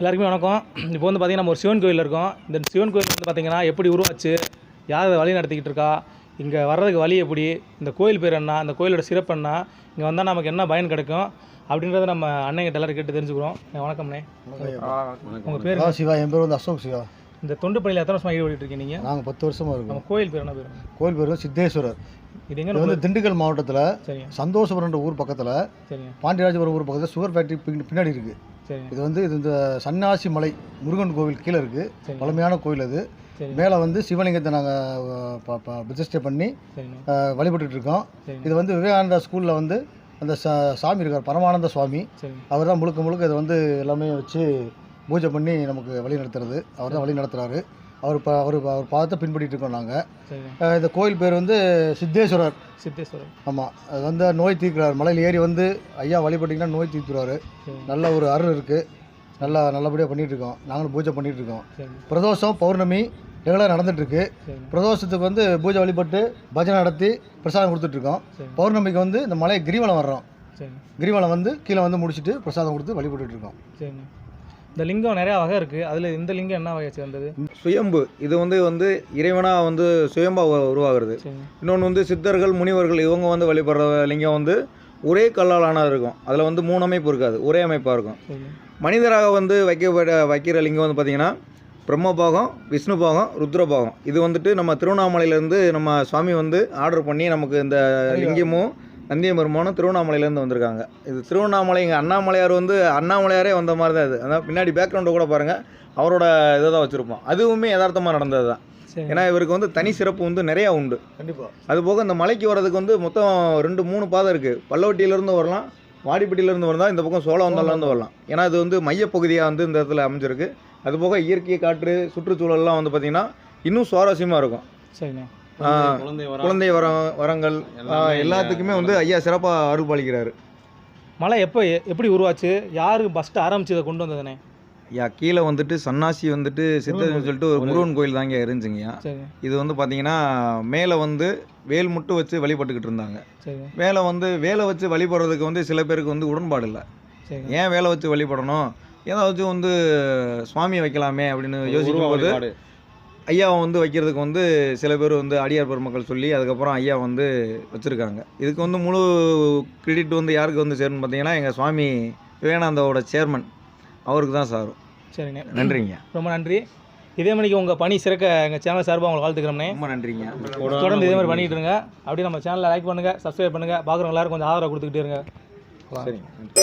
எல்லாருக்குமே வணக்கம். இப்போ வந்து பார்த்திங்கன்னா நம்ம ஒரு சிவன் கோயில் இருக்கோம். இந்த சிவன் கோயில் வந்து பார்த்திங்கன்னா எப்படி உருவாச்சு யார் அதை வழி நடத்திக்கிட்டு இருக்கா இங்கே வர்றதுக்கு வழி எப்படி இந்த கோயில் பேர் என்ன இந்த கோயிலோட சிறப்பு என்ன இங்கே வந்தால் நமக்கு என்ன பயன் கிடைக்கும் அப்படின்றத நம்ம அண்ணங்கிட்ட எல்லாரும் கேட்டு தெரிஞ்சுக்கிறோம். வணக்கம்ண்ணே. உங்கள் பேர் சிவா என் பேர் வந்து அசோக் சிவா. இந்த தொண்டு பணியில் எத்தனை வருஷமாக ஈடுபட்டு இருக்கீங்க நீங்கள் நாங்கள் பத்து வருஷமாக இருக்கோம். நம்ம கோயில் பேர் என்ன பேர்? கோயில் பேர் சித்தேஸ்வரர். இது எங்கே வந்து திண்டுக்கல் மாவட்டத்தில் சரிங்க. சந்தோஷபுரன்ற ஊர் பக்கத்தில் பாண்டியராஜபுரம் ஊர் பக்கத்தில் சுகர் ஃபேக்ட்ரி பின் பின்னாடி இருக்குது இது வந்து இது இந்த சன்னாசி மலை முருகன் கோவில் கீழே இருக்குது. பழமையான கோயில் அது. மேலே வந்து சிவலிங்கத்தை நாங்கள் பிரதிஷ்டை பண்ணி வழிபட்டுட்டு இருக்கோம். இது வந்து விவேகானந்தா ஸ்கூலில் வந்து அந்த ச- சாமி இருக்கார் பரமானந்த சுவாமி. அவர் தான் முழுக்க முழுக்க இதை வந்து எல்லாமே வச்சு பூஜை பண்ணி நமக்கு வழி நடத்துறது. அவர் தான் வழி நடத்துகிறாரு அவர் ப அவர் அவர் பாதத்தை பின்பற்றிட்டு இருக்கோம் நாங்கள் இந்த கோயில் பேர் வந்து சித்தேஸ்வரர். சித்தேஸ்வரர். ஆமாம் அது வந்து நோய் தீர்க்கிறார். மலையில் ஏறி வந்து ஐயா வழிபட்டிங்கன்னா நோய் தீர்த்துருவார். நல்ல ஒரு அருள் இருக்குது நல்லா நல்லபடியாக பண்ணிகிட்டு இருக்கோம். நாங்களும் பூஜை பண்ணிகிட்டு இருக்கோம். பிரதோஷம் பௌர்ணமி ரெகுலராக நடந்துட்டுருக்கு சரிங்க பிரதோஷத்துக்கு வந்து பூஜை வழிபட்டு பஜனை நடத்தி பிரசாதம் கொடுத்துட்ருக்கோம் பௌர்ணமிக்கு வந்து இந்த மலை கிரிவலம் வர்றோம். கிரிவலம் வந்து கீழே வந்து முடிச்சுட்டு பிரசாதம் கொடுத்து வழிபட்டுட்டு இருக்கோம். சரிங்க. இந்த லிங்கம் நிறையா வகை இருக்குது அதில் இந்த லிங்கம் என்ன வகையை சேர்ந்தது? சுயம்பு. இது வந்து வந்து இறைவனாக வந்து சுயம்பா உ- உருவாகிறது. இன்னொன்று வந்து சித்தர்கள் முனிவர்கள் இவங்க வந்து வழிபடுற லிங்கம் வந்து ஒரே கல்லாலான இருக்கும். அதில் வந்து மூணு அமைப்பு இருக்காது. ஒரே அமைப்பாக இருக்கும். மனிதராக வந்து வைக்கப்பட வைக்கிற லிங்கம் வந்து பார்த்திங்கன்னா பிரம்மபாகம் விஷ்ணு பாகம் ருத்ரபாகம். இது வந்துட்டு நம்ம திருவண்ணாமலையிலேருந்து நம்ம சுவாமி வந்து ஆர்டர் பண்ணி நமக்கு இந்த லிங்கமும் நந்திய பெருமானும் திருவண்ணாமலையிலேருந்து வந்திருக்காங்க. இது திருவண்ணாமலை இங்கே அண்ணாமலையார் வந்து அண்ணாமலையாரே வந்த மாதிரி தான் இது. அதான் பின்னாடி பேக்ரவுண்டை கூட பாருங்கள் அவரோட இதை தான் வச்சுருப்போம். அதுவுமே யதார்த்தமாக நடந்தது தான். ஏன்னா இவருக்கு வந்து தனி சிறப்பு வந்து நிறையா உண்டு. கண்டிப்பாக அதுபோக இந்த மலைக்கு வர்றதுக்கு வந்து மொத்தம் ரெண்டு மூணு பாதை இருக்குது பல்லவட்டியிலேருந்து வரலாம் வாடிப்பட்டியிலேருந்து வரலாம் இந்த பக்கம் சோழவந்தாலேருந்து வரலாம். ஏன்னா இது வந்து மையப்பகுதியாக வந்து இந்த இடத்துல அமைஞ்சிருக்கு. அதுபோக இயற்கை காற்று சுற்றுச்சூழல்லாம் வந்து பார்த்திங்கன்னா இன்னும் சுவாரஸ்யமாக இருக்கும். சரிண்ணே. குழந்தை வரம் வரங்கள் எல்லாத்துக்குமே வந்து ஐயா சிறப்பாக அருள் பாலிக்கிறாரு. மலை எப்போ எப்படி உருவாச்சு? யார் ஃபஸ்ட்டு ஆரம்பிச்சு இதை கொண்டு வந்ததுண்ணே ஐயா கீழே வந்துட்டு சன்னாசி வந்துட்டு சித்தர்னு சொல்லிட்டு ஒரு முருகன் கோயில் தாங்க இருந்துச்சுங்கய்யா இது வந்து பார்த்தீங்கன்னா மேலே வந்து வேல் முட்டு வச்சு வழிபட்டுக்கிட்டு இருந்தாங்க. வேலை வந்து வேலை வச்சு வழிபடுறதுக்கு வந்து சில பேருக்கு வந்து உடன்பாடு இல்லை. ஏன் வேலை வச்சு வழிபடணும்? ஏதாச்சும் வந்து சுவாமி வைக்கலாமே அப்படின்னு யோசிக்கும் போது ஐயாவை வந்து வைக்கிறதுக்கு வந்து சில பேர் வந்து அடியார் பெருமக்கள் சொல்லி அதுக்கப்புறம் ஐயா வந்து வச்சுருக்காங்க. இதுக்கு வந்து முழு கிரெடிட் வந்து யாருக்கு வந்து சேரும்னு பார்த்தீங்கன்னா எங்கள் சுவாமி விவேகானந்தாவோட சேர்மன் அவருக்கு தான் சாரும். சரிண்ணே நன்றிங்க. ரொம்ப நன்றி. இதே மாதிரிக்கு உங்கள் பணி சிறக்க எங்கள் சேனல் சார்பாக உங்களுக்கு வாழ்த்துக்கிறோம்ண்ணே. ரொம்ப நன்றிங்க. தொடர்ந்து இதே மாதிரி பண்ணிக்கிட்டு இருங்க. அப்படியே நம்ம சேனலை லைக் பண்ணுங்கள் சப்ஸ்கிரைப் பண்ணுங்கள் பார்க்குறவங்க எல்லாரும் கொஞ்சம் ஆதரவு கொடுத்துக்கிட்டே இருங்க. சரிங்க.